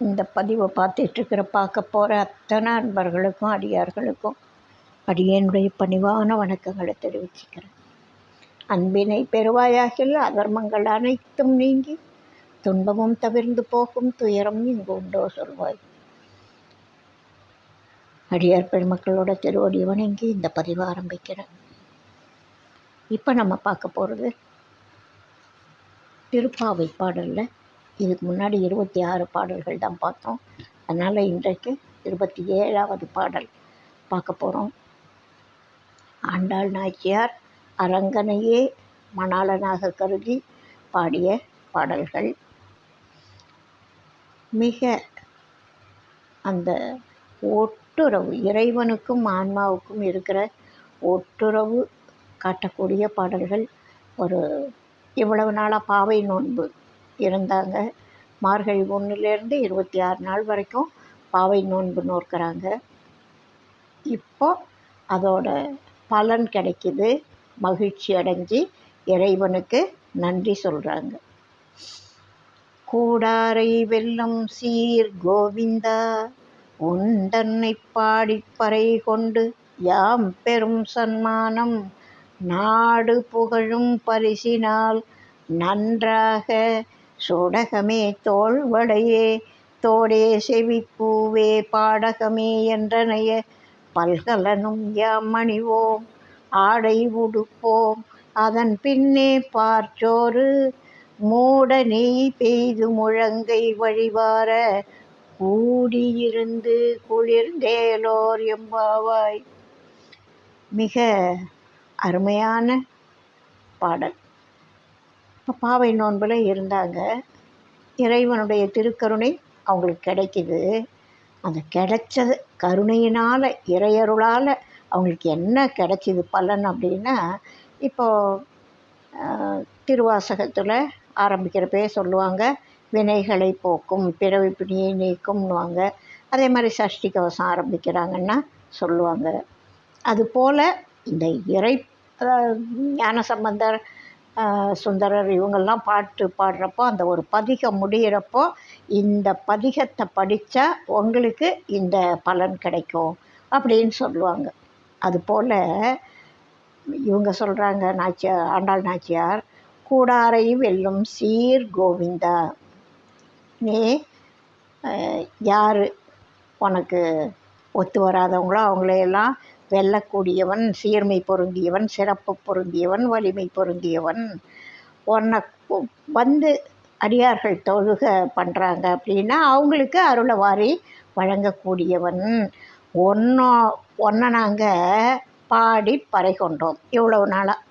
இந்த பதிவை பார்த்துட்ருக்கிற பார்க்க போகிற அத்தனை அன்பர்களுக்கும் அடியார்களுக்கும் அடியனுடைய பணிவான வணக்கங்களை தெரிவிச்சுக்கிறேன். அன்பினை பெருவாயாகில் அதர்மங்கள் அனைத்தும் நீங்கி துன்பமும் தவிர்ந்து போகும் துயரம் இங்கு உண்டோ சொல்வாய். அடியார் பெருமக்களோட திருவடி வணங்கி இந்த பதிவை ஆரம்பிக்கிறேன் இப்போ நம்ம பார்க்க போகிறது திருப்பாவை பாடலில் இதுக்கு முன்னாடி இருபத்தி ஆறு பாடல்கள் தான் பார்த்தோம். அதனால் இன்றைக்கு இருபத்தி ஏழாவது பாடல் பார்க்க போகிறோம் ஆண்டாள் நாச்சியார் அரங்கனையே மணாளனாக கருதி பாடிய பாடல்கள். மிக அந்த ஒட்டுறவு இறைவனுக்கும் ஆன்மாவுக்கும் இருக்கிற ஒட்டுறவு காட்டக்கூடிய பாடல்கள். ஒரு இவ்வளவு நாளாக பாவை நோன்பு இருந்தாங்க. மார்கழி ஒன்றுலேருந்து இருபத்தி ஆறு நாள் வரைக்கும் பாவை நோன்பு நோக்கிறாங்க இப்போ அதோட பலன் கிடைக்கிது. மகிழ்ச்சி அடைஞ்சு இறைவனுக்கு நன்றி சொல்கிறாங்க கூடாரை வெல்லம் சீர் கோவிந்தா உண்டன்னை பாடிப்பறை கொண்டு யாம் பெரும் சன்மானம். நாடு புகழும் பரிசினால் நன்றாக சுடகமே தோள்வடையே தோடே செவிப்பூவே பாடகமே என்றனைய பல்கலனும் யாம் அணிவோம் ஆடை உடுப்போம். அதன் பின்னே பார்ச்சோறு மூட நெய் பெய்து முழங்கை வழிவார கூடியிருந்து குளிர்ந்தேலோர் எம்பாவாய். மிக அருமையான பாடல். பாவை நோன்பில் இருந்தாங்க. இறைவனுடைய திருக்கருணை அவங்களுக்கு கிடைக்கிது. அந்த கிடைச்சது கருணையினால் இறையருளால் அவங்களுக்கு என்ன கிடைச்சிது பலன் அப்படின்னா இப்போது திருவாசகத்தில் ஆரம்பிக்கிறப்பே சொல்லுவாங்க வினைகளை போக்கும் பிறவி பிணியை நீக்கும்னுவாங்க. அதே மாதிரி சஷ்டி கவசம் ஆரம்பிக்கிறாங்கன்னா சொல்லுவாங்க. அதுபோல் இந்த இறை ஞான சம்பந்தர் சுந்தரர் இவங்கெல்லாம் பாட்டு பாடுறப்போ அந்த ஒரு பதிகம் முடிகிறப்போ இந்த பதிகத்தை படித்தா உங்களுக்கு இந்த பலன் கிடைக்கும் அப்படின்னு சொல்லுவாங்க. அதுபோல் இவங்க சொல்கிறாங்க நாச்சியார் ஆண்டாள் நாச்சியார் கூடாரை வெல்லும் சீர் கோவிந்தா. நீ யார்? உனக்கு ஒத்து வராதவங்களோ அவங்களையெல்லாம் வெல்லக்கூடியவன் சீர்மை பொருந்தியவன் சிறப்பு பொருந்தியவன் வலிமை பொருந்தியவன். உன்னை வந்து அடியார்கள் தொழுக பண்ணுறாங்க அப்படின்னா அவங்களுக்கு அருளை வாரி வழங்கக்கூடியவன். ஒன்றோ ஒன்றை நாங்கள் பாடி பறை கொண்டோம் இவ்வளவு நாளாக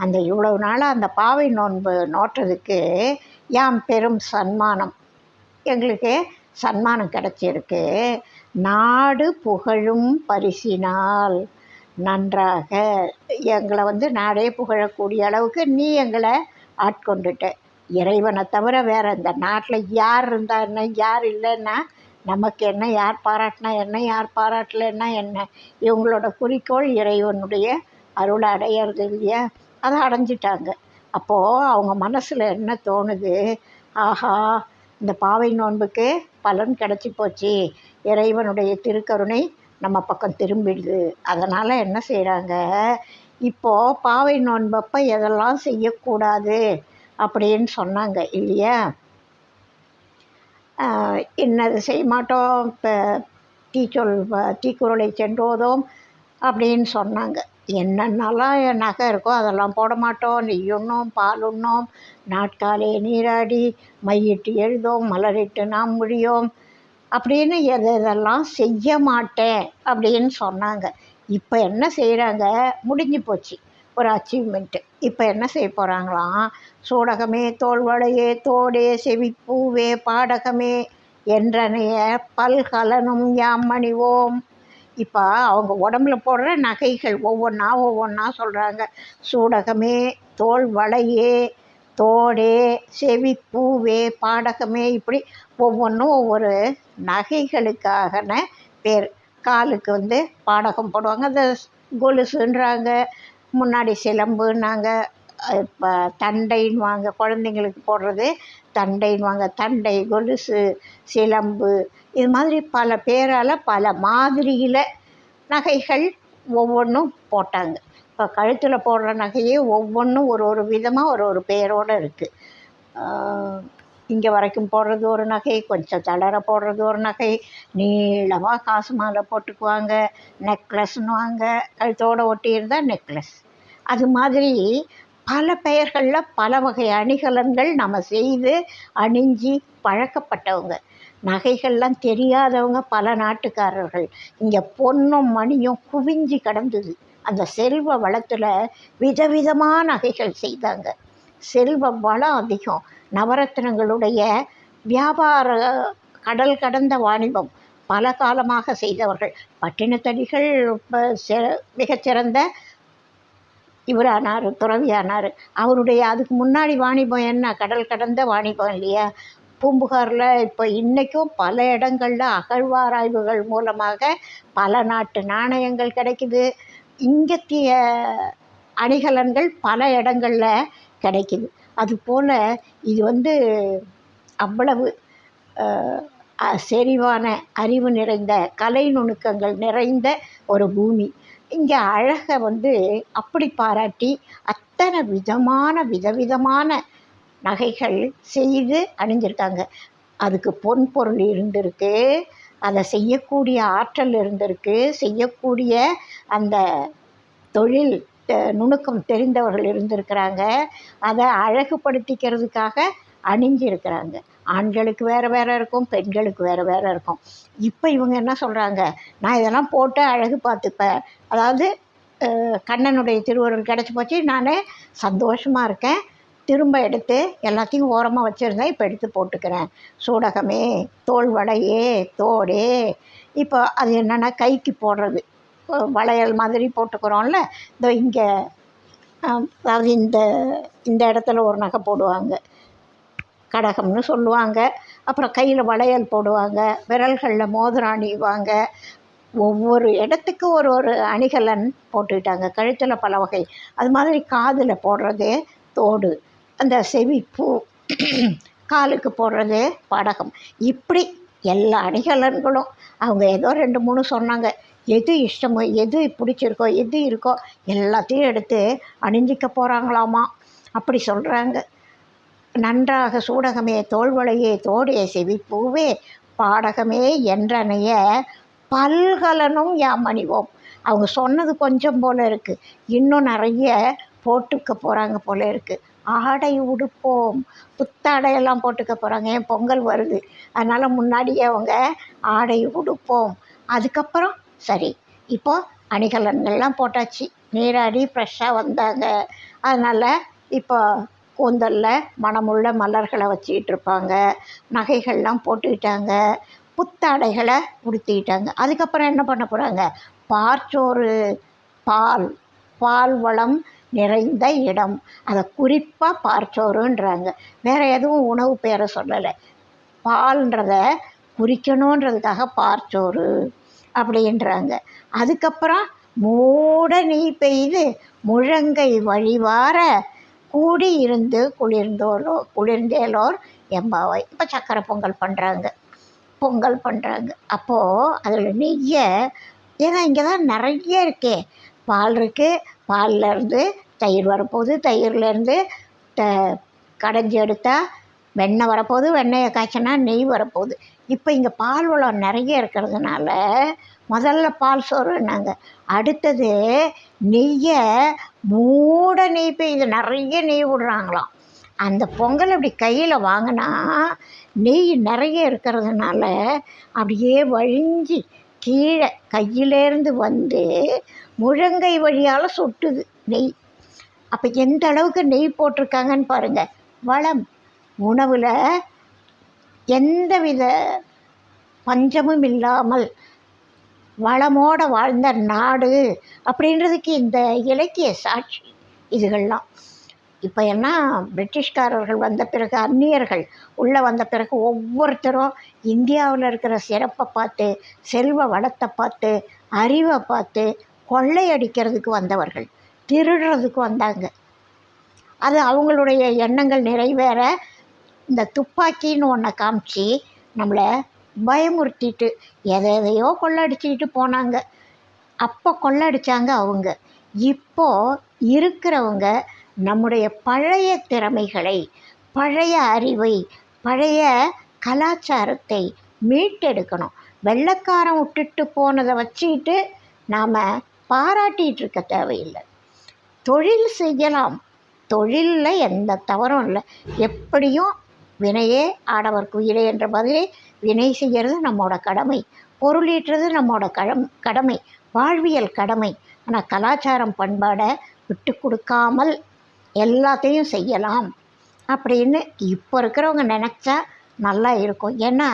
அந்த இவ்வளவு நாளாக அந்த பாவை நோன்பு நோட்டதுக்கு யாம் பெரும் சன்மானம். எங்களுக்கு சன்மானம் கிடச்சிருக்கு. நாடு புகழும் பரிசினால் நன்றாக. எங்களை வந்து நாடே புகழக்கூடிய அளவுக்கு நீ எங்களை ஆட்கொண்டுட்ட. இறைவனை தவிர வேறு இந்த நாட்டில் யார் இருந்தால் என்ன யார் இல்லைன்னா நமக்கு என்ன யார் பாராட்டினா என்ன யார் பாராட்டலைன்னா என்ன? இவங்களோட குறிக்கோள் இறைவனுடைய அருளை அடையிறது இல்லையா? அதை அடைஞ்சிட்டாங்க. அப்போது அவங்க மனசில் என்ன தோணுது? ஆஹா இந்த பாவை நோன்புக்கு பலன் கிடச்சி போச்சு. இறைவனுடைய திருக்கருணை நம்ம பக்கம் திரும்பிடுது. அதனால் என்ன செய்கிறாங்க இப்போது பாவை நோன்பப்போ எதெல்லாம் செய்யக்கூடாது அப்படின்னு சொன்னாங்க இல்லையா? என்னது செய்ய மாட்டோம். இப்போ தீச்சொல் தீக்குறளை சென்றோதோம் அப்படின்னு சொன்னாங்க. என்னென்னலாம் நகை இருக்கோ அதெல்லாம் போட மாட்டோம். நெய் உண்ணோம் பால் உண்ணோம் நாட்காலே நீராடி மையிட்டு எழுதோம் மலரிட்டு நாம் முடியோம். அப்படின்னு எது இதெல்லாம் செய்ய மாட்டேன் அப்படின்னு சொன்னாங்க. இப்போ என்ன செய்கிறாங்க முடிஞ்சு போச்சு. ஒரு அச்சீவ்மெண்ட்டு இப்போ என்ன செய்ய போகிறாங்களாம் சூடகமே தோல்வளையே தோடே செவிப்பூவே பாடகமே என்றனைய பல்கலனும் யாம் அணிவோம் இப்போ அவங்க உடம்புல போடுற நகைகள் ஒவ்வொன்றா ஒவ்வொன்றா சொல்கிறாங்க சூடகமே தோல் வளையே தோடே செவிப்பூவே பாடகமே இப்படி ஒவ்வொன்றும் ஒவ்வொரு நகைகளுக்காகன பேர். காலுக்கு வந்து பாடகம் போடுவாங்க. அந்த கொலுசுன்றாங்க. முன்னாடி சிலம்புன்னாங்க. இப்போ தண்டைன்வாங்க குழந்தைங்களுக்கு போடுறது தண்டைன்வாங்க தண்டை கொலுசு சிலம்பு இது மாதிரி பல பேரால் பல மாதிரியில் நகைகள் ஒவ்வொன்றும் போட்டாங்க. இப்போ கழுத்தில் போடுற நகையே ஒவ்வொன்றும் ஒரு ஒரு விதமாக ஒரு ஒரு பேரோடு இருக்குது இங்கே வரைக்கும் போடுறது ஒரு நகை கொஞ்சம் தளர போடுறது ஒரு நகை நீளமாக காசு மாலை போட்டுக்குவாங்க நெக்லஸ்ன்னுவாங்க கழுத்தோடு ஒட்டியிருந்தால் நெக்லஸ். அது மாதிரி பல பெயர்களில் பல வகை அணிகலன்கள் நம்ம செய்து அணிஞ்சு பழக்கப்பட்டவங்க. நகைகள்லாம் தெரியாதவங்க பல நாட்டுக்காரர்கள். இங்கே பொன்னும் மணியும் குவிஞ்சு கிடந்தது. அந்த செல்வ வளத்தில் விதவிதமான நகைகள் செய்தாங்க. செல்வம் வளம் அதிகம். நவரத்னங்களுடைய வியாபார கடல் கடந்த வாணிபம் பல காலமாக செய்தவர்கள். பட்டினத்தடிகள் மிகச்சிறந்த இவரானார் துறவியானார். அவருடைய அதுக்கு முன்னாடி வாணிபம் என்ன? கடல் கடந்த வாணிபம் இல்லையா? பூம்புகாரில் இப்போ இன்றைக்கும் பல இடங்களில் அகழ்வாராய்வுகள் மூலமாக பல நாட்டு நாணயங்கள் கிடைக்குது. இங்கத்திய அணிகலன்கள் பல இடங்களில் கிடைக்குது. அதுபோல் இது வந்து அவ்வளவு செறிவான அறிவு நிறைந்த கலை நுணுக்கங்கள் நிறைந்த ஒரு பூமி. இங்கே அழகை வந்து அப்படி பாராட்டி அத்தனை விதமான விதவிதமான நகைகள் செய்து அணிஞ்சிருக்காங்க. அதுக்கு பொன் பொருள் இருந்திருக்கு அதை செய்யக்கூடிய ஆற்றல் இருந்திருக்கு செய்யக்கூடிய அந்த தொழில் நுணுக்கம் தெரிந்தவர்கள் இருந்திருக்கிறாங்க. அதை அழகுபடுத்திக்கிறதுக்காக அணிஞ்சிருக்கிறாங்க. ஆண்களுக்கு வேறு வேறு இருக்கும் பெண்களுக்கு வேறு வேறு இருக்கும். இப்போ இவங்க என்ன சொல்கிறாங்க நான் இதெல்லாம் போட்டு அழகு பார்த்துப்பேன். அதாவது கண்ணனுடைய திருவருள் கிடச்சி போச்சு. நான் சந்தோஷமாக இருக்கேன். திரும்ப எடுத்து எல்லாத்தையும் ஓரமாக வச்சுருந்தேன் இப்போ எடுத்து போட்டுக்கிறேன். சூடகமே தோல் வடையே தோடே. இப்போ அது என்னென்னா கைக்கு போடுறது. வளையல் மாதிரி போட்டுக்கிறோம்ல. இந்த இங்கே அதாவது இந்த இந்த இடத்துல ஒரு நகை போடுவாங்க. கடகம்னு சொல்லுவாங்க. அப்புறம் கையில் வளையல் போடுவாங்க. விரல்களில் மோதிரம் அணிவாங்க ஒவ்வொரு இடத்துக்கு ஒரு ஒரு அணிகலன் போட்டுக்கிட்டாங்க. கழுத்தில் பல வகை. அது மாதிரி காதில் போடுறது தோடு. அந்த செவிப்பூ காலுக்கு போடுறது படகம். இப்படி எல்லா அணிகலன்களும் அவங்க ஏதோ ரெண்டு மூணு சொன்னாங்க. எது இஷ்டமோ எது பிடிச்சிருக்கோ எது இருக்கோ எல்லாத்தையும் எடுத்து அணிஞ்சிக்க போகிறாங்களாமா அப்படி சொல்கிறாங்க நன்றாக சூடகமே தோல்வளையே தோடைய செவிப்பூவே பாடகமே என்றனைய பல்கலனும் யாம் அணிவோம். அவங்க சொன்னது கொஞ்சம் போல் இருக்குது இன்னும் நிறைய போட்டுக்க போகிறாங்க போல இருக்குது ஆடை உடுப்போம். புத்தாடையெல்லாம் போட்டுக்க போகிறாங்க ஏன்? பொங்கல் வருது. அதனால் முன்னாடியே அவங்க ஆடை உடுப்போம். அதுக்கப்புறம் சரி இப்போது அணிகலன்கள்லாம் போட்டாச்சு. நீராடி ஃப்ரெஷ்ஷாக வந்தாங்க. அதனால் இப்போ கூந்தலில் மனமுள்ள மலர்களை வச்சுக்கிட்டு இருப்பாங்க. நகைகள்லாம் போட்டுக்கிட்டாங்க. புத்தாடைகளை உடுத்திக்கிட்டாங்க. அதுக்கப்புறம் என்ன பண்ண போகிறாங்க பார்ச்சோறு பால் பால் வளம் நிறைந்த இடம். அதை குறிப்பாக பார்ச்சோறுன்றாங்க. வேறு எதுவும் உணவு பேரை சொல்லலை. பால்ன்றத குறிக்கணுன்றதுக்காக பார்ச்சோறு. அப்படின்றாங்க. அதுக்கப்புறம் மூட நீ பெய்து முழங்கை வழிவார கூடி இருந்து குளிர்ந்தோலோ குளிர்ந்தேலோர் எம்பாவை. இப்போ சக்கரை பொங்கல் பண்ணுறாங்க பொங்கல் பண்ணுறாங்க அப்போது அதில் நெய்யை ஏன்னா இங்கே தான் நிறைய இருக்கே. பால் இருக்குது பால்லேருந்து தயிர் வரப்போகுது. தயிர்லேருந்து த கடைஞ்சி எடுத்தால் வெண்ணெய் வரப்போகுது வெண்ணெயை காய்ச்சினா நெய் வரப்போகுது. இப்போ இங்கே பால் வளம் நிறைய இருக்கிறதுனால முதல்ல பால் சோறுனாங்க அடுத்தது நெய்யை மூட நெய் இது நிறைய நெய் விடுறாங்களாம். அந்த பொங்கல் அப்படி கையில் வாங்கினா நெய் நிறைய இருக்கிறதுனால அப்படியே வழிஞ்சு கீழே கையிலேருந்து வந்து முழங்கை வழியால் சுட்டுது நெய். அப்போ எந்த அளவுக்கு நெய் போட்டிருக்காங்கன்னு பாருங்கள் வளம். உணவில் எந்தவித பஞ்சமும் இல்லாமல் வளமோடு வாழ்ந்த நாடு அப்படின்றதுக்கு இந்த இலக்கிய சாட்சி இதுகள்லாம். இப்போ என்ன பிரிட்டிஷ்காரர்கள் வந்த பிறகு அந்நியர்கள் உள்ளே வந்த பிறகு ஒவ்வொருத்தரும் இந்தியாவில் இருக்கிற சிறப்பை பார்த்து செல்வ வளத்தை பார்த்து அறிவை பார்த்து கொள்ளையடிக்கிறதுக்கு வந்தவர்கள் திருடுறதுக்கு வந்தாங்க. அது அவங்களுடைய எண்ணங்கள் நிறைவேற இந்த துப்பாக்கின்னு ஒன்றை காமிச்சு நம்மளை பயமுறுத்திட்டு எதை எதையோ கொள்ளடிச்சிக்கிட்டு போனாங்க. அப்போ கொள்ளடிச்சாங்க அவங்க. இப்போது இருக்கிறவங்க நம்முடைய பழைய திறமைகளை பழைய அறிவை பழைய கலாச்சாரத்தை மீட்டெடுக்கணும். வெள்ளக்காரன் விட்டுட்டு போனதை வச்சுக்கிட்டு நாம் பாராட்டிகிட்டு இருக்க தேவையில்லை. தொழில் செய்யலாம். தொழிலில் எந்த தவறும் இல்லை. எப்படியும் வினையே ஆடவர் குயிலே என்ற பதிலே வினை செய்கிறது நம்மோட கடமை. பொருளீட்டுறது நம்மோட கடம் கடமை. வாழ்வியல் கடமை. ஆனால் கலாச்சாரம் பண்பாடை விட்டு கொடுக்காமல் எல்லாத்தையும் செய்யலாம் அப்படின்னு இப்போ இருக்கிறவங்க நினச்சா நல்லா இருக்கும். ஏன்னா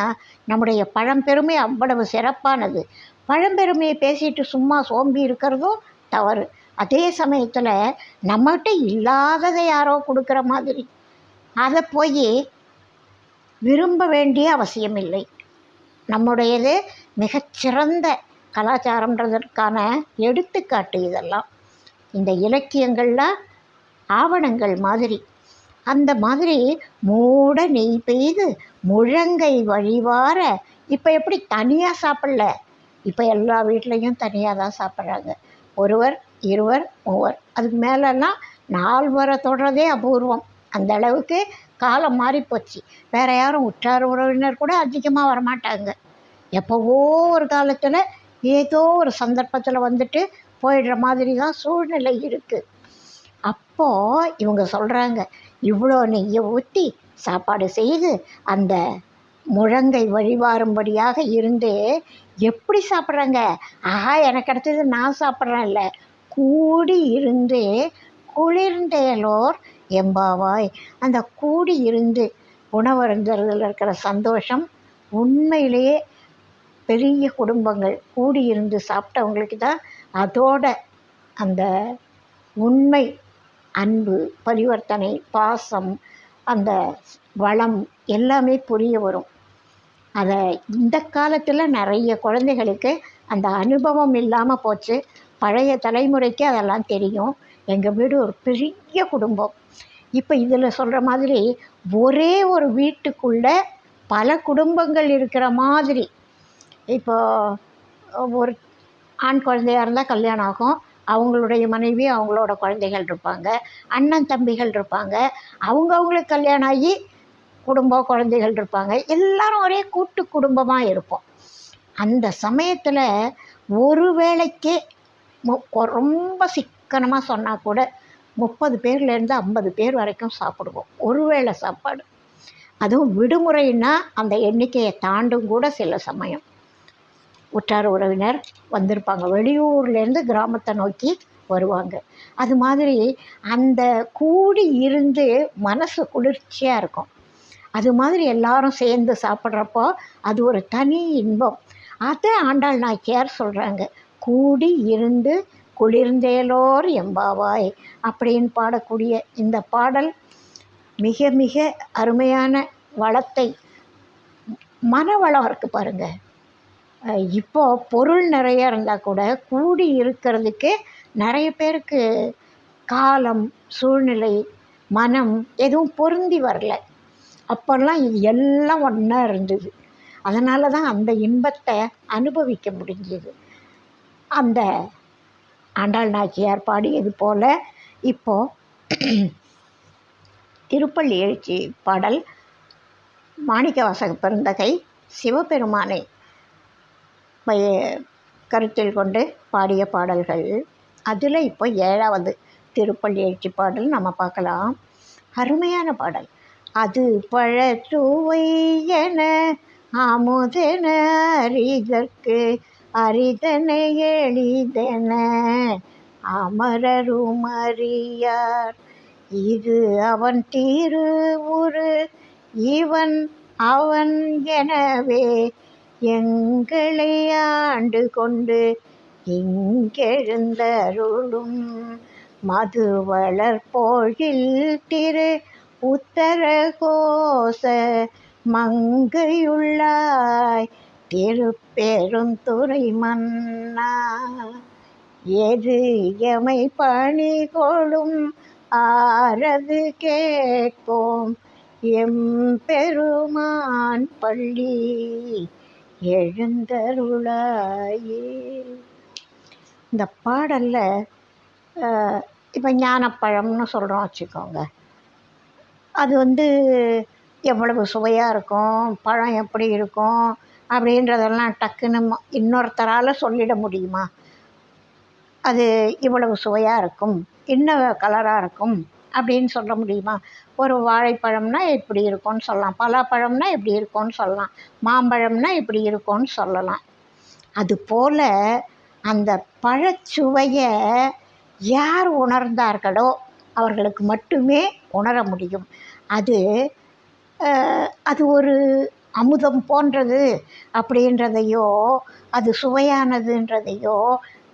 நம்முடைய பழம்பெருமை அவ்வளவு சிறப்பானது. பழம்பெருமையை பேசிட்டு சும்மா சோம்பி இருக்கிறதும் தவறு. அதே சமயத்தில் நம்மகிட்ட இல்லாததை யாரோ கொடுக்குற மாதிரி. அதை போய் விரும்ப வேண்டிய அவசியமில்லை. நம்முடையது மிகச்சிறந்த கலாச்சாரன்றதற்கான எடுத்துக்காட்டு இதெல்லாம். இந்த இலக்கியங்கள்லாம் ஆவணங்கள் மாதிரி. அந்த மாதிரி மூட நெய் பெய்து முழங்கை வழிவார இப்போ எப்படி தனியாக சாப்பிடல? இப்போ எல்லா வீட்லேயும் தனியாக தான் சாப்பிட்றாங்க. ஒருவர் இருவர் மூவர். அதுக்கு மேலெல்லாம் நால்வரை தொடரதே அபூர்வம். அந்த அளவுக்கு காலம் மாறி போச்சு வேறு யாரும் உற்றார் உறவினர் கூட அதிகமாக வரமாட்டாங்க. எப்போவோ ஒரு காலத்தில் ஏதோ ஒரு சந்தர்ப்பத்தில் வந்துட்டு போயிடுற மாதிரி தான் சூழ்நிலை இருக்குது அப்போது இவங்க சொல்கிறாங்க இவ்வளோ நெய்யை ஊற்றி சாப்பாடு செய்து அந்த முழங்கை வழிவாரும்படியாக இருந்து எப்படி சாப்பிட்றாங்க? ஆஹா எனக்கு அடுத்தது நான் சாப்பிட்றேன்ல. கூடி இருந்து குளிர்ந்தேலோர் எம்பாவாய். அந்த கூடி இருந்து உணவருந்துறதுல இருக்கிற சந்தோஷம் உண்மையிலேயே பெரிய குடும்பங்கள். கூடி இருந்து சாப்பிட்டவங்களுக்கு தான் அதோட அந்த உண்மை அன்பு பரிவர்த்தனை பாசம் அந்த வளம் எல்லாமே புரிய வரும். அதை இந்த காலத்தில் நிறைய குழந்தைகளுக்கு அந்த அனுபவம் இல்லாமல் போச்சு. பழைய தலைமுறைக்கு அதெல்லாம் தெரியும். எங்கள் வீடு ஒரு பெரிய குடும்பம். இப்போ இதில் சொல்கிற மாதிரி ஒரே ஒரு வீட்டுக்குள்ளே பல குடும்பங்கள் இருக்கிற மாதிரி. இப்போ ஒரு ஆண் குழந்தையாக இருந்தால் கல்யாணம் ஆகும். அவங்களுடைய மனைவி அவங்களோட குழந்தைகள் இருப்பாங்க. அண்ணன் தம்பிகள் இருப்பாங்க. அவங்கவுங்களுக்கு கல்யாணம் ஆகி குடும்பம் குழந்தைகள் இருப்பாங்க. எல்லாரும் ஒரே கூட்டு குடும்பமாக இருப்போம். அந்த சமயத்தில் ஒரு வேளைக்கே ரொம்ப சிக் ரொம்ப சிக்கனமாக சொன்னால் கூட முப்பது பேர்லேருந்து ஐம்பது பேர் வரைக்கும் சாப்பிடுவோம். ஒரு வேளை சாப்பாடு. அதுவும் விடுமுறைன்னா அந்த எண்ணிக்கையை தாண்டும் கூட சில சமயம். உற்றார் உறவினர் வந்திருப்பாங்க. வெளியூர்லேருந்து கிராமத்தை நோக்கி வருவாங்க. அது மாதிரி அந்த கூடி இருந்து மனசு குளிர்ச்சியாக இருக்கும். அது மாதிரி எல்லாரும் சேர்ந்து சாப்பிட்றப்போ அது ஒரு தனி இன்பம். அதை ஆண்டாள் நாச்சியார் சொல்கிறாங்க கூடி இருந்து குளிர்ந்தேலோர் எம்பாவாய் அப்படின்னு பாடக்கூடிய இந்த பாடல் மிக மிக அருமையான வளத்தை மனவளம் இருக்குது பாருங்கள் இப்போது இப்போ பொருள் நிறைய இருந்தால் கூட கூடி இருக்கிறதுக்கு நிறைய பேருக்கு காலம் சூழ்நிலை மனம் எதுவும் பொருந்தி வரல. அப்போல்லாம் இது எல்லாம் ஒன்றா இருந்தது. அதனால தான் அந்த இன்பத்தை அனுபவிக்க முடிஞ்சது. அந்த ஆண்டாள் நாச்சியார் பாடியது போல் இப்போது திருப்பள்ளி எழுச்சி பாடல் மாணிக்கவாசக பெருந்தகை சிவபெருமானை மைய- கருத்தில் கொண்டு பாடிய பாடல்கள். அதில் இப்போ ஏழாவது திருப்பள்ளி எழுச்சி பாடல் நம்ம பார்க்கலாம். அருமையான பாடல். அது பழச்சுவை என அமுதென அறிதற்கு அரிதன எளிதென அமரரும் அறியார். இது அவன் தீரு ஒரு இவன் அவன் எனவே எங்களை ஆண்டு கொண்டு இங்கெழுந்தருளும். மது வளர்போழில் திரு உத்தரகோச மங்கையுள்ளாய். திருப்பெருந்துறை மன்னா எது எமை பணி கொளும் ஆரது கேட்போம். எம் பெருமான் பள்ளி எழுந்தருளாயே இந்த பாடலில் இப்போ ஞானப்பழம்னு சொல்கிறோம் வச்சுக்கோங்க. அது வந்து எவ்வளவு சுவையாக இருக்கும் பழம் எப்படி இருக்கும் அப்படின்றதெல்லாம் டக்குன்னு இன்னொருத்தரால் சொல்லிட முடியுமா? அது இவ்வளவு சுவையாக இருக்கும் இன்ன கலராக இருக்கும் அப்படின்னு சொல்ல முடியுமா? ஒரு வாழைப்பழம்னா இப்படி இருக்கும்னு சொல்லலாம் பலாப்பழம்னா இப்படி இருக்கும்னு சொல்லலாம் மாம்பழம்னா இப்படி இருக்கும்னு சொல்லலாம். அதுபோல் அந்த பழச்சுவையை யார் உணர்ந்தார்களோ அவர்களுக்கு மட்டுமே உணர முடியும். அது அது ஒரு அமுதம் போன்றது அப்படின்றதையோ அது சுவையானதுன்றதையோ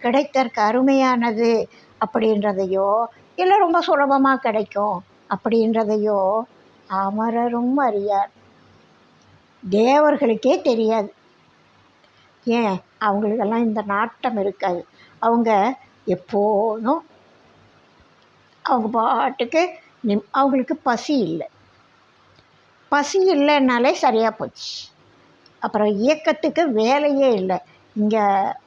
கிடைத்தற்கு அருமையானது அப்படின்றதையோ இல்லை ரொம்ப சுலபமாக கிடைக்கும் அப்படின்றதையோ அமரரும் அறியார். தேவர்களுக்கே தெரியாது. ஏன்? அவங்களுக்கெல்லாம் இந்த நாட்டம் இருக்காது. அவங்க எப்போதும் அவங்க பாட்டுக்கு நிம் அவங்களுக்கு பசி இல்லை. பசி இல்லைன்னாலே சரியாக போச்சு. அப்புறம் இயக்கத்துக்கு வேலையே இல்லை. இங்கே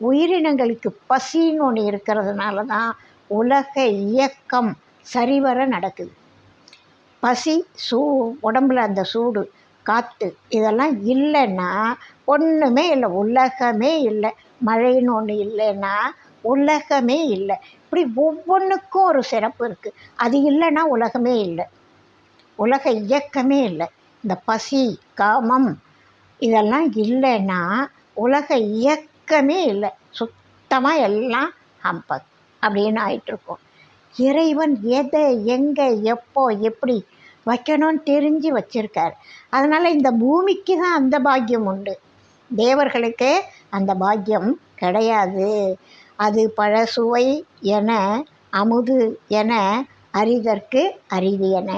உயிரினங்களுக்கு பசின்னு ஒன்று இருக்கிறதுனால தான் உலக இயக்கம் சரிவர நடக்குது. பசி சூ உடம்புல அந்த சூடு காற்று இதெல்லாம் இல்லைன்னா ஒன்றுமே இல்லை. உலகமே இல்லை. மழைன்னு ஒன்று இல்லைன்னா உலகமே இல்லை. இப்படி ஒவ்வொன்றுக்கும் ஒரு சிறப்பு இருக்குது அது இல்லைன்னா உலகமே இல்லை. உலக இயக்கமே இல்லை. இந்த பசி காமம் இதெல்லாம் இல்லைன்னா உலக இயக்கமே இல்லை. சுத்தமாக எல்லாம் ஹம்பக் அப்படின்னு ஆயிட்டுருக்கோம். இறைவன் எதை எங்கே எப்போ எப்படி வைக்கணும்னு தெரிஞ்சு வச்சிருக்கார். அதனால் இந்த பூமிக்கு தான் அந்த பாக்கியம் உண்டு. தேவர்களுக்கு அந்த பாக்கியம் கிடையாது. அது பழசுவை என அமுது என அறிதற்கு அறிவு என.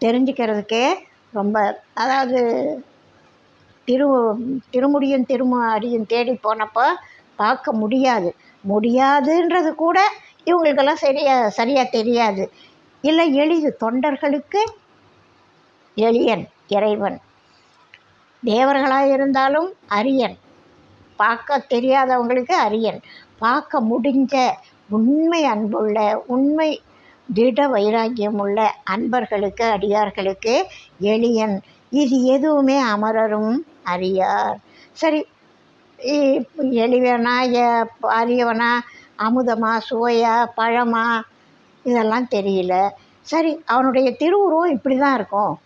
தெரிஞ்சுக்கிறதுக்கே ரொம்ப அதாவது திரு திருமுடியும் திரும அடியும் தேடி போனப்போ பார்க்க முடியாது. முடியாதுன்றது கூட இவங்களுக்கெல்லாம் சரியாக சரியாக தெரியாது. இல்லை எளிது தொண்டர்களுக்கு எளியன் இறைவன். தேவர்களாக இருந்தாலும் அரியன். பார்க்க தெரியாதவங்களுக்கு அரியன். பார்க்க முடிஞ்ச உண்மை அன்புள்ள உண்மை திட வைராக்கியம் உள்ள அன்பர்களுக்கு அடியார்களுக்கு எளியன். இது எதுவுமே அமரரும் அறியார். சரி இ- அரியவனா அமுதமா சுவையா பழமா இதெல்லாம் தெரியல. சரி அவனுடைய திருவுருவம் இப்படி தான் இருக்கும்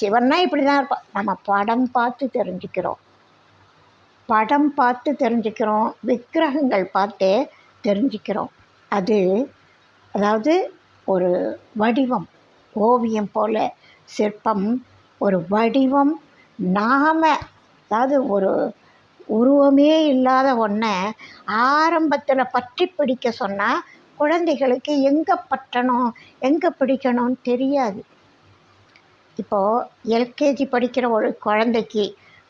சிவன்னா இப்படி தான் இருப்பான் நம்ம படம் பார்த்து தெரிஞ்சுக்கிறோம். படம் பார்த்து தெரிஞ்சுக்கிறோம். விக்கிரகங்கள் பார்த்தே தெரிஞ்சுக்கிறோம். அது அதாவது ஒரு வடிவம் ஓவியம் போல சிற்பம் ஒரு வடிவம் நாம அதாவது ஒரு உருவமே இல்லாத ஒன்றை ஆரம்பத்தில் பற்றி பிடிக்க சொன்னால் குழந்தைகளுக்கு எங்கே பற்றணும் எங்கே பிடிக்கணும்னு தெரியாது. இப்போது எல்கேஜி படிக்கிற ஒரு குழந்தைக்கு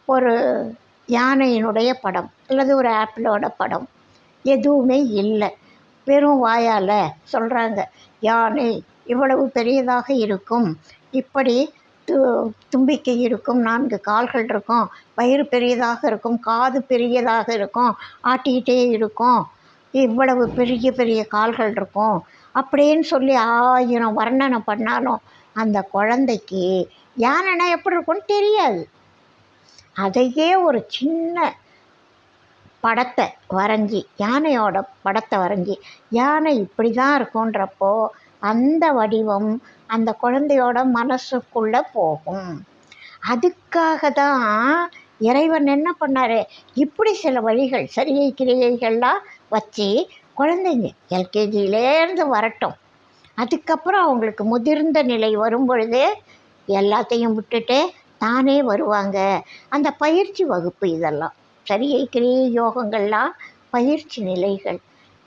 ஒரு யானையினுடைய படம் அல்லது ஒரு ஆப்பிளோட படம் எதுவுமே இல்லை. வெறும் வாயால் சொல்கிறாங்க யானை இவ்வளவு பெரியதாக இருக்கும். இப்படி து தும்பிக்கை இருக்கும். நான்கு கால்கள் இருக்கும். வயிறு பெரியதாக இருக்கும். காது பெரியதாக இருக்கும். ஆட்டிக்கிட்டே இருக்கும். இவ்வளவு பெரிய பெரிய கால்கள் இருக்கும். அப்படின்னு சொல்லி ஆயிரம் வர்ணனை பண்ணாலும் அந்த குழந்தைக்கு யானைனா எப்படி இருக்கும்னு தெரியாது. அதையே ஒரு சின்ன படத்தை வரைஞ்சி யானையோட படத்தை வரைஞ்சி யானை இப்படி தான் இருக்குன்றப்போ அந்த வடிவம் அந்த குழந்தையோட மனசுக்குள்ளே போகும். அதுக்காக தான் இறைவன் என்ன பண்ணார்? இப்படி சில வழிகள் சரியை கிரியைகள்லாம் வச்சு குழந்தைங்க எல்கேஜியிலேருந்து வரட்டும். அதுக்கப்புறம் அவங்களுக்கு முதிர்ந்த நிலை வரும் பொழுது எல்லாத்தையும் விட்டுட்டு தானே வருவாங்க. அந்த பயிற்சி வகுப்பு இதெல்லாம். சரியை கிரியை யோகங்கள்லாம் பயிற்சி நிலைகள்.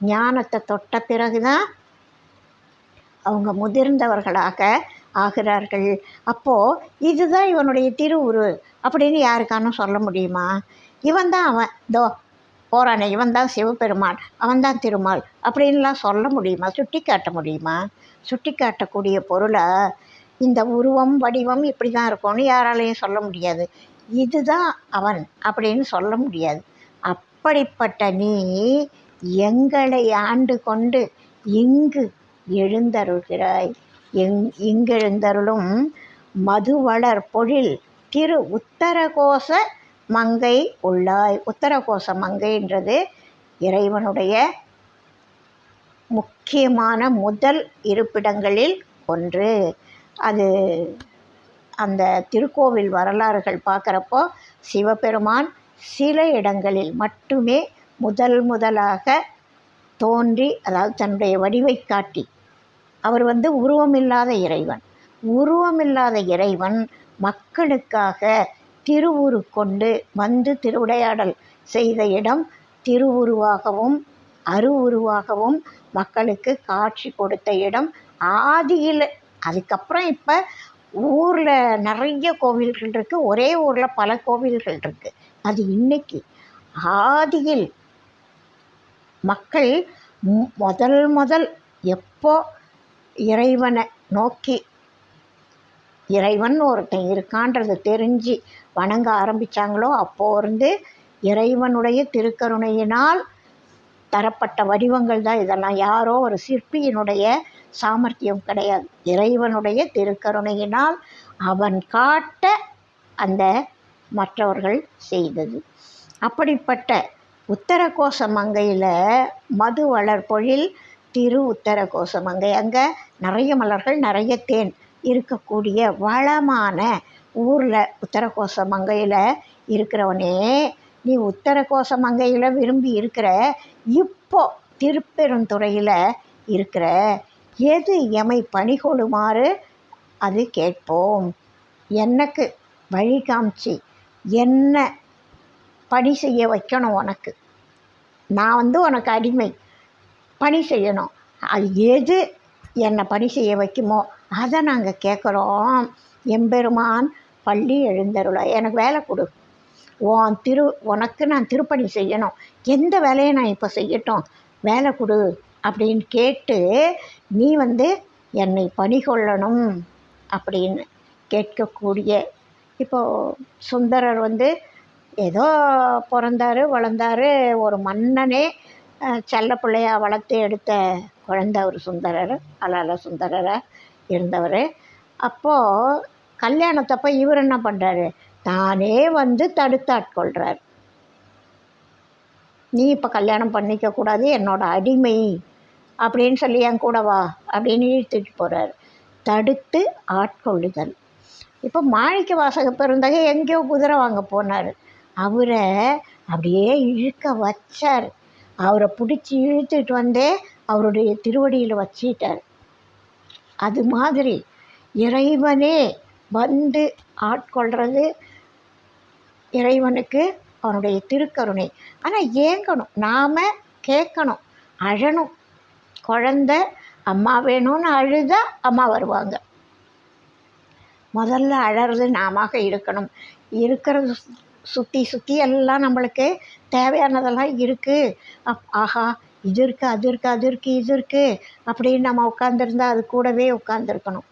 ஞானத்தை தொட்ட பிறகு தான் அவங்க முதிர்ந்தவர்களாக ஆகிறார்கள். அப்போது இதுதான் இவனுடைய திருவுரு அப்படின்னு யாருக்கானும் சொல்ல முடியுமா? இவன் தான் அவன் தோ போகிறானே இவன் தான் சிவபெருமான் அவன் தான் திருமால் அப்படின்லாம் சொல்ல முடியுமா? சுட்டி காட்ட முடியுமா? சுட்டி காட்டக்கூடிய பொருளை இந்த உருவம் வடிவம் இப்படி தான் இருக்கும்னு யாராலையும் சொல்ல முடியாது. இதுதான் அவன் அப்படின்னு சொல்ல முடியாது. அப்படிப்பட்ட நீ எங்களை ஆண்டு கொண்டு இங்கு எழுந்தருள்கிறாய். எங் இங்கெழுந்தருளும் மதுவளர் பொழில் திரு உத்தரகோச மங்கை உள்ளாய். உத்தரகோச மங்கைன்றது இறைவனுடைய முக்கியமான முதல் இருப்பிடங்களில் ஒன்று. அது அந்த திருக்கோவில் வரலாறுகள் பார்க்குறப்போ சிவபெருமான் சில இடங்களில் மட்டுமே முதல் முதலாக தோன்றி அதாவது தன்னுடைய வடிவை காட்டி அவர் வந்து உருவமில்லாத இறைவன். உருவமில்லாத இறைவன் மக்களுக்காக திருவுரு கொண்டு வந்து திருவிடையாடல் செய்த இடம் திருவுருவாகவும் அருவுருவாகவும் மக்களுக்கு காட்சி கொடுத்த இடம் ஆதியில். அதுக்கப்புறம் இப்போ ஊரில் நிறைய கோவில்கள் இருக்குது ஒரே ஊரில் பல கோவில்கள் இருக்குது அது இன்னைக்கு ஆதியில் மக்கள் முதல் முதல் எப்போ இறைவனை நோக்கி இறைவன் ஒருத்தன் இருக்கான்றது தெரிஞ்சு வணங்க ஆரம்பித்தாங்களோ அப்போது இருந்து இறைவனுடைய திருக்கருணையினால் தரப்பட்ட வடிவங்கள் தான் இதெல்லாம். யாரோ ஒரு சிற்பியினுடைய சாமர்த்தியம் கிடையாது. இறைவனுடைய திருக்கருணையினால் அவன் காட்ட அந்த மற்றவர்கள் செய்தது. அப்படிப்பட்ட உத்தரகோச மங்கையில் மது வளர் பொழில் திரு உத்தரகோச மங்கை. அங்கே நிறைய மலர்கள் நிறைய தேன் இருக்கக்கூடிய வளமான ஊரில் உத்தரகோச மங்கையில் இருக்கிறவனே நீ உத்தரகோச மங்கையில் விரும்பி இருக்கிற இப்போ திருப்பெருந்துறையில் இருக்கிற எது எமை பணிகொடுமாறு? அது கேட்போம். எனக்கு வழி காமிச்சு என்ன பணி செய்ய வைக்கணும் உனக்கு? நான் வந்து உனக்கு அடிமை. பணி செய்யணும். அது எது என்னை பணி செய்ய வைக்குமோ அதை நாங்கள் கேட்குறோம். எம்பெருமான் பள்ளி எழுந்தருள எனக்கு வேலை கொடு. உன் திரு உனக்கு நான் திருப்பணி செய்யணும். எந்த வேலையை நான் இப்போ செய்யட்டும்? வேலை கொடு. அப்படின்னு கேட்டு நீ வந்து என்னை பணி கொள்ளணும் அப்படின்னு கேட்கக்கூடிய இப்போது சுந்தரர் வந்து ஏதோ பிறந்தாரு வளர்ந்தாரு ஒரு மன்னனே செல்ல பிள்ளையாக வளர்த்து எடுத்த குழந்த ஒரு சுந்தரர் அலால சுந்தரராக இருந்தவர். அப்போது கல்யாணத்தப்போ இவர் என்ன பண்ணுறாரு தானே வந்து தடுத்தாட்கொள்கிறார் நீ இப்போ கல்யாணம் பண்ணிக்க கூடாது என்னோட அடிமை அப்படின்னு சொல்லி என் கூட வா அப்படின்னு இழுத்துட்டு போகிறார் தடுத்து ஆட்கொள்ளுதல். இப்போ மாணிக்க வாசக பெருந்தகை எங்கேயோ குதிரை வாங்க போனார். அவரை அப்படியே இழுக்க வச்சார். அவரை பிடிச்சி இழுத்துட்டு வந்தே அவருடைய திருவடியில் வச்சிட்டார். அது மாதிரி இறைவனே வந்து ஆட்கொள்கிறது இறைவனுக்கு அவனுடைய திருக்கருணை. ஆனால் ஏங்கணும். நாம் கேட்கணும் அழணும். குழந்த அம்மா வேணும்னு அழுதா அம்மா வருவாங்க. முதல்ல அழறது நாம இருக்கணும். இருக்கிறது சுற்றி சுற்றி எல்லாம் நம்மளுக்கு தேவையானதெல்லாம் இருக்குது அப் ஆஹா இது இருக்குது அது இருக்குது அது இருக்குது இது இருக்குது அப்படின்னு நம்ம உட்காந்துருந்தா அது கூடவே உட்காந்துருக்கணும்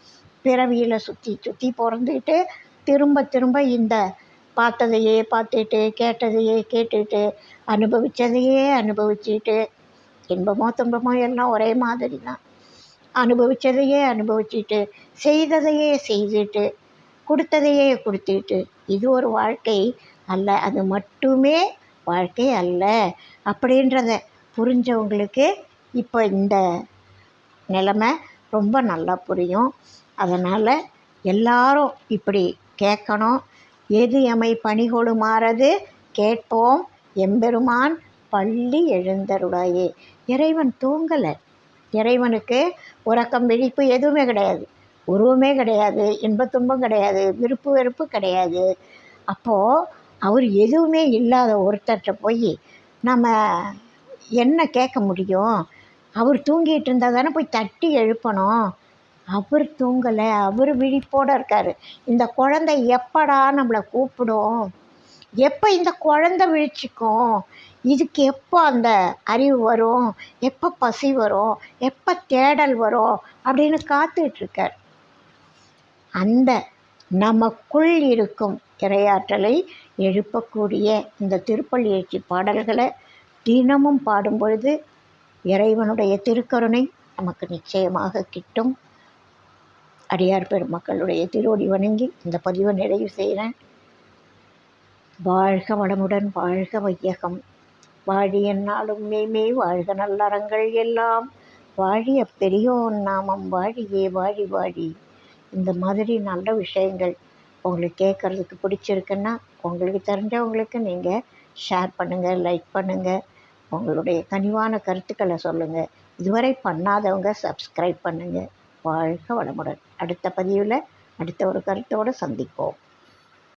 பிறவியில் சுற்றி சுற்றி பிறந்துக்கிட்டு திரும்ப திரும்ப இந்த பார்த்ததையே பார்த்துட்டு கேட்டதையே கேட்டுட்டு அனுபவித்ததையே அனுபவிச்சுட்டு இன்பமோ துன்பமோ எல்லாம் ஒரே மாதிரி தான் அனுபவித்ததையே அனுபவிச்சுட்டு செய்ததையே செய்துட்டு கொடுத்ததையே கொடுத்துட்டு இது ஒரு வாழ்க்கை அல்ல அது மட்டுமே வாழ்க்கை அல்ல அப்படின்றத புரிஞ்சவங்களுக்கு இப்போ இந்த நிலமை ரொம்ப நல்லா புரியும். அதனால் எல்லாரும் இப்படி கேட்கணும். எது எமை பணிகொடுமாறது கேட்போம். எம்பெருமான் பள்ளி எழுந்தருளாயே. இறைவன் தூங்கலை. இறைவனுக்கு உறக்கம் விழிப்பு எதுவுமே கிடையாது. உருவமே கிடையாது. இன்பத் துன்பம் கிடையாது. விருப்பு வெறுப்பு கிடையாது. அப்போது அவர் எதுவுமே இல்லாத ஒருத்தர்கிட்ட போய் நம்ம என்ன கேட்க முடியும்? அவர் தூங்கிட்டு இருந்தால் தானே போய் தட்டி எழுப்பணும். அவர் தூங்கலை. அவர் விழிப்போடு இருக்கார். இந்த குழந்தை எப்படா நம்மளை கூப்பிடும்? எப்போ இந்த குழந்தை விழிச்சிக்கும்? இதுக்கு எப்போ அந்த அறிவு வரும்? எப்போ பசி வரும்? எப்போ தேடல் வரும்? அப்படின்னு காத்துட்ருக்கார் அந்த நமக்குள் இருக்கும் இரையாற்றலை எழுப்பக்கூடிய இந்த திருப்பள்ளி பாடல்களை தினமும் பாடும்பொழுது இறைவனுடைய திருக்கருணை நமக்கு நிச்சயமாக கிட்டும். அடியார் பெருமக்களுடைய திருவடி வணங்கி இந்த பதிவை நிறைவு செய்கிறேன். வாழ்க வளமுடன் வாழ்க வையகம். வாழி என்னாலும் மேமே வாழ்க நல்லறங்கள் எல்லாம். வாழிய பெரியோன் நாமம் வாழியே வாழி வாழி. இந்த மாதிரி நல்ல விஷயங்கள் உங்களுக்கு கேட்குறதுக்கு பிடிச்சிருக்குன்னா உங்களுக்கு தெரிஞ்சவங்களுக்கு நீங்கள் ஷேர் பண்ணுங்கள் லைக் பண்ணுங்கள் உங்களுடைய கனிவான கருத்துக்களை சொல்லுங்கள் இதுவரை பண்ணாதவங்க சப்ஸ்கிரைப் பண்ணுங்கள் வாழ்க வளமுடன். அடுத்த பதிவில் அடுத்த ஒரு கருத்தோடு சந்திப்போம்.